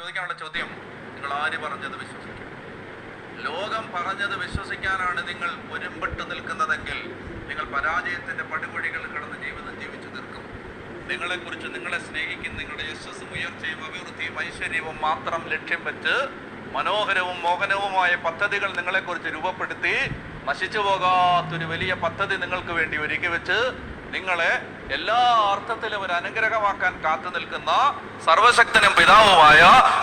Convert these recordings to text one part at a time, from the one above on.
ചോദിക്കാനുള്ള ചോദ്യം നിങ്ങൾ ആര് പറഞ്ഞത് വിശ്വസിക്കും? ലോകം പറഞ്ഞത് വിശ്വസിക്കാനാണ് നിങ്ങൾ ഒരുമ്പെട്ട് നിൽക്കുന്നതെങ്കിൽ നിങ്ങൾ പരാജയത്തിന്റെ പടുകുഴികൾ കടന്ന് ജീവിതം ജീവിച്ചു തീർക്കും നിങ്ങളെക്കുറിച്ച് നിങ്ങളെ സ്നേഹിക്കും നിങ്ങളുടെ യശസ്സും ഉയർച്ചയും അഭിവൃദ്ധിയും ഐശ്വര്യവും മാത്രം ലക്ഷ്യം വെച്ച് മനോഹരവും മോഹനവുമായ പദ്ധതികൾ നിങ്ങളെക്കുറിച്ച് രൂപപ്പെടുത്തി നശിച്ചു പോകാത്തൊരു വലിയ പദ്ധതി നിങ്ങൾക്ക് വേണ്ടി ഒരുക്കി വെച്ച് നിങ്ങളെ എല്ലാ അർത്ഥത്തിലും ഒരു അനുഗ്രഹമാക്കാൻ കാത്തു നിൽക്കുന്ന സർവശക്തനും പിതാവുമായ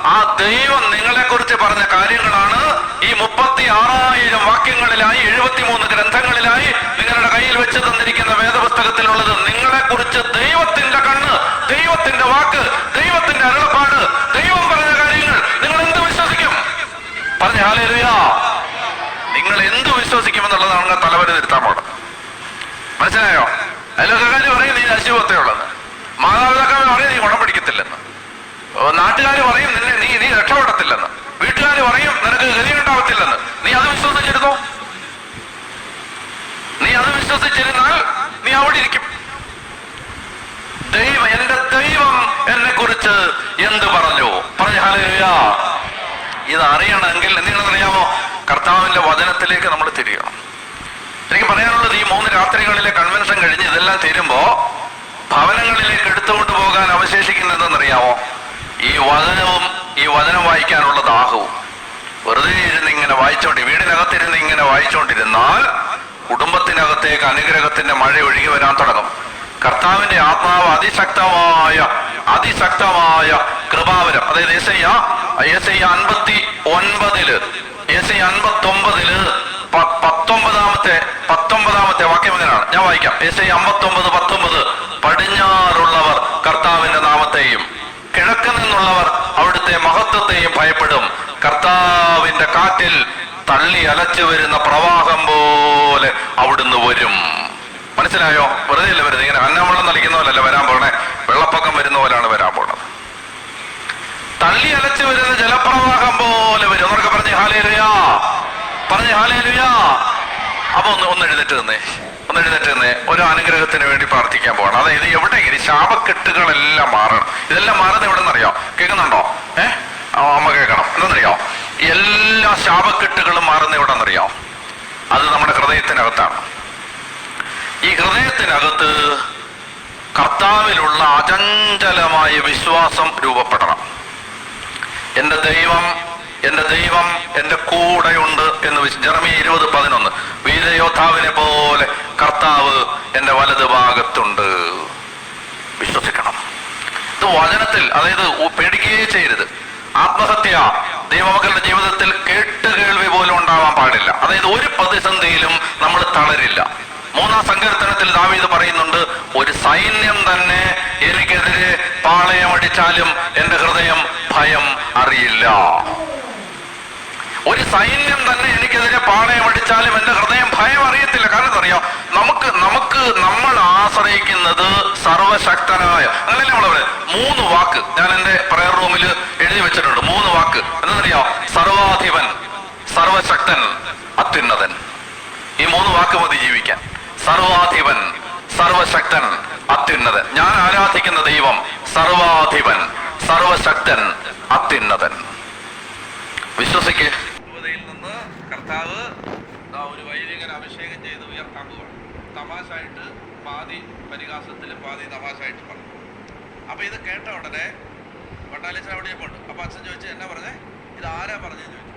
ആ ദൈവം നിങ്ങളെക്കുറിച്ച് പറഞ്ഞ കാര്യങ്ങളാണ് ഈ മുപ്പത്തി ആറായിരം വാക്യങ്ങളിലായി എഴുപത്തിമൂന്ന് ഗ്രന്ഥങ്ങളിലായി നിങ്ങളുടെ കയ്യിൽ വെച്ച് തന്നിരിക്കുന്ന വേദപുസ്തകത്തിലുള്ളത് നിങ്ങളെക്കുറിച്ച് ദൈവത്തിന്റെ കണ്ണ് ദൈവത്തിന്റെ വാക്ക് ദൈവത്തിന്റെ അരുളപ്പാട് ദൈവം പറഞ്ഞ കാര്യങ്ങൾ നിങ്ങൾ എന്ത് വിശ്വസിക്കും? പറഞ്ഞ ഹാലേലുയാ. നിങ്ങൾ എന്ത് വിശ്വസിക്കുമെന്നുള്ളതാണ് തലവര തിരുത്താൻ പോണത്. മനസ്സിലായോ? അയൽവക്കാര് പറയും നീ അശുഭത്തെയുള്ളത് മാതാപിതാക്കൾ പറയും നീ ഗുണം പിടിക്കത്തില്ലെന്ന്. നാട്ടുകാർ പറയും നിന്നെ നീ നീ രക്ഷപ്പെടത്തില്ലെന്ന്. വീട്ടുകാർ പറയും നിനക്ക് ഗതി ഉണ്ടാവത്തില്ലെന്ന് നീ അത് വിശ്വസിച്ചിരുന്നോ? നീ അത് വിശ്വസിച്ചിരുന്നാൽ നീ അവിടെ ഇരിക്കും. ദൈവം എന്റെ ദൈവം എന്നെ കുറിച്ച് എന്ത് പറഞ്ഞു? പറഞ്ഞു ഇത് അറിയണമെങ്കിൽ എന്തിനാണെന്നറിയാമോ? കർത്താവിന്റെ വചനത്തിലേക്ക് നമ്മൾ തിരിയണം. എനിക്ക് പറയാനുള്ളത് ഈ മൂന്ന് രാത്രികളിലെ കൺവെൻഷൻ കഴിഞ്ഞ് തീരുമ്പോ ഭവനങ്ങളിലേക്ക് എടുത്തുകൊണ്ട് പോകാൻ അവശേഷിക്കുന്നത് എന്തെന്നറിയാമോ ഈ വചനവും ഈ വചനം വായിക്കാനുള്ള ദാഹവും. വെറുതെ ഇരുന്ന് ഇങ്ങനെ വായിച്ചോണ്ടി വീടിനകത്തിരുന്ന് ഇങ്ങനെ വായിച്ചോണ്ടിരുന്നാൽ കുടുംബത്തിനകത്തേക്ക് അനുഗ്രഹത്തിന്റെ മഴ ഒഴുകി വരാൻ തുടങ്ങും. കർത്താവിന്റെ ആത്മാവ് അതിശക്തമായ അതിശക്തമായ കൃപാവരം. അതായത് എസ് ഐ അൻപത്തി ഒൻപതിൽ എസ് ഐ അൻപത്തി ഒമ്പതിൽ പത്തൊമ്പതാമത്തെ പത്തൊമ്പതാമത്തെ വാക്യം എങ്ങനെയാണ് ഞാൻ വായിക്കാം. എസ് ഐ അമ്പത്തൊമ്പത് പത്തൊമ്പത്. പടിഞ്ഞാറുള്ളവർ കർത്താവിന്റെ നാമത്തെയും കിഴക്ക് നിന്നുള്ളവർ അവിടുത്തെ മഹത്വത്തെയും ഭയപ്പെടും. കർത്താവിന്റെ കാറ്റിൽ തള്ളി അലച്ചു വരുന്ന പ്രവാഹം പോലെ അവിടുന്ന് വരും. മനസ്സിലായോ? വെറുതെ അല്ല വരുന്നത്? ഇങ്ങനെ അന്നവെള്ളം നൽകുന്ന പോലല്ല വരാൻ പോണേ? വെള്ളപ്പൊക്കം വരുന്ന പോലെയാണ് വരാൻ പോണത്. തള്ളി അലച്ചു വരുന്ന ജലപ്രവാഹം പോലെ വരും. എന്നൊക്കെ പറഞ്ഞ് ഹാലേലുയാ പറഞ്ഞ് ഹാലേലുയാ അപ്പൊ ഒന്ന് ഒന്ന് എഴുന്നേറ്റ് നിന്നേ. ഒന്ന് എഴുന്നേറ്റ് നിന്നേ. ഒരു അനുഗ്രഹത്തിന് വേണ്ടി പ്രാർത്ഥിക്കാൻ പോകണം അതായത് എവിടെ ഇനി ശാപക്കെട്ടുകളെല്ലാം മാറണം. ഇതെല്ലാം മാറുന്നത് എവിടെ നിന്നറിയോ കേൾക്കുന്നുണ്ടോ ഏഹ് അമ്മ കേൾക്കണം. എന്തെന്നറിയോ എല്ലാ ശാപക്കെട്ടുകളും മാറുന്ന എവിടെ നിന്നറിയോ അത് നമ്മുടെ ഹൃദയത്തിനകത്താണ്. ഈ ഹൃദയത്തിനകത്ത് കർത്താവിലുള്ള അചഞ്ചലമായ വിശ്വാസം രൂപപ്പെടണം. എന്റെ ദൈവം എന്റെ ദൈവം എന്റെ കൂടെയുണ്ട് എന്ന് വെച്ച് ജർമി ഇരുപത് പതിനൊന്ന്. വീരയോദ്ധാവിനെ പോലെ കർത്താവ് എന്റെ വലത് ഭാഗത്തുണ്ട്. വിശ്വസിക്കണം. ഇത് വചനത്തിൽ അതായത് പേടിക്കുകയേ ചെയ്യരുത്. ആത്മഹത്യ ദൈവമക്കളുടെ ജീവിതത്തിൽ കേട്ട് കേൾവി പോലും ഉണ്ടാവാൻ പാടില്ല. അതായത് ഒരു പ്രതിസന്ധിയിലും നമ്മൾ തളരില്ല. മൂന്നാം സങ്കീർത്തനത്തിൽ ദാവീദ് പറയുന്നുണ്ട് ഒരു സൈന്യം തന്നെ എനിക്കെതിരെ പാളയമടിച്ചാലും എന്റെ ഹൃദയം ഭയം അറിയില്ല. ഒരു സൈന്യം തന്നെ എനിക്കെതിരെ പാളയമടിച്ചാലും എന്റെ ഹൃദയം ഭയം അറിയത്തില്ല. കാരണം അറിയാം നമുക്ക് നമുക്ക് നമ്മൾ ആശ്രയിക്കുന്നത് സർവശക്തനായ അങ്ങനെയല്ലേ നമ്മളെ മൂന്ന് വാക്ക് ഞാൻ എന്റെ പ്രയർ റൂമിൽ എഴുതി വെച്ചിട്ടുണ്ട്. മൂന്ന് വാക്ക്. എന്നറിയോ സർവാധിപൻ സർവശക്തൻ അത്യുന്നതൻ. ഈ മൂന്ന് വാക്ക് മതി ജീവിക്കാൻ. സർവാധിപൻ സർവശക്തൻ അത്യുന്നതൻ. ഞാൻ ആരാധിക്കുന്ന ദൈവം സർവാധിപൻ സർവശക്തൻ അത്യുന്നതൻ. വിശ്വസിക്ക്. കർത്താവ് ഒരു വൈദികൻ അഭിഷേകം ചെയ്ത് ഉയർത്താൻ പോവാണ്. തമാശായിട്ട് പാതി പരിഹാസത്തിൽ പാതി തമാശായിട്ട് പറഞ്ഞു. അപ്പൊ ഇത് കേട്ട ഉടനെ വട്ടാലിച്ചൻ അവിടെ പോണ്ട് അപ്പൊ അച്ഛൻ ചോദിച്ചു എന്നാ പറഞ്ഞേ? ഇത് ആരാ പറഞ്ഞെന്ന് ചോദിച്ചു.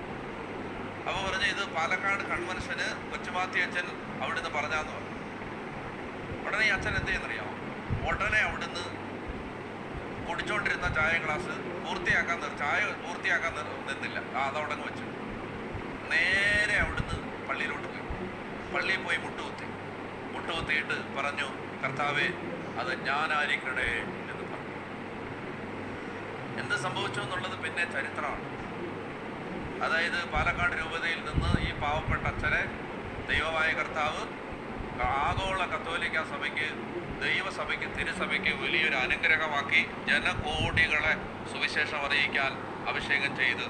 അപ്പൊ പറഞ്ഞു ഇത് പാലക്കാട് കൺവെൻഷന് കൊച്ചുമാത്തി അച്ഛൻ അവിടുന്ന് പറഞ്ഞാന്ന് പറഞ്ഞു. ഉടനെ ഈ അച്ഛൻ എന്ത് ചെയ്യുന്നറിയാമോ? ഉടനെ അവിടുന്ന് കുടിച്ചോണ്ടിരുന്ന ചായ ഗ്ലാസ് പൂർത്തിയാക്കാൻ ചായ പൂർത്തിയാക്കാൻ നിന്നില്ല. ആ അതവിടെ വെച്ചു. നേരെ അവിടുന്ന് പള്ളിയിലോട്ട് പോയി. പള്ളിയിൽ പോയി മുട്ടുകുത്തി മുട്ടുകുത്തിയിട്ട് പറഞ്ഞു കർത്താവേ അത് ഞാനായിരിക്കണേ എന്ന് പറഞ്ഞു. എന്ത് സംഭവിച്ചു എന്നുള്ളത് പിന്നെ ചരിത്രമാണ്. അതായത് പാലക്കാട് രൂപതയിൽ നിന്ന് ഈ പാവപ്പെട്ട അച്ഛനെ ദൈവമായ കർത്താവ് ആഗോള കത്തോലിക്ക സഭയ്ക്ക് ദൈവസഭയ്ക്ക് തിരുസഭയ്ക്ക് വലിയൊരു അനുഗ്രഹമാക്കി ജനകോടികളെ സുവിശേഷം അറിയിക്കാൻ അഭിഷേകം ചെയ്ത്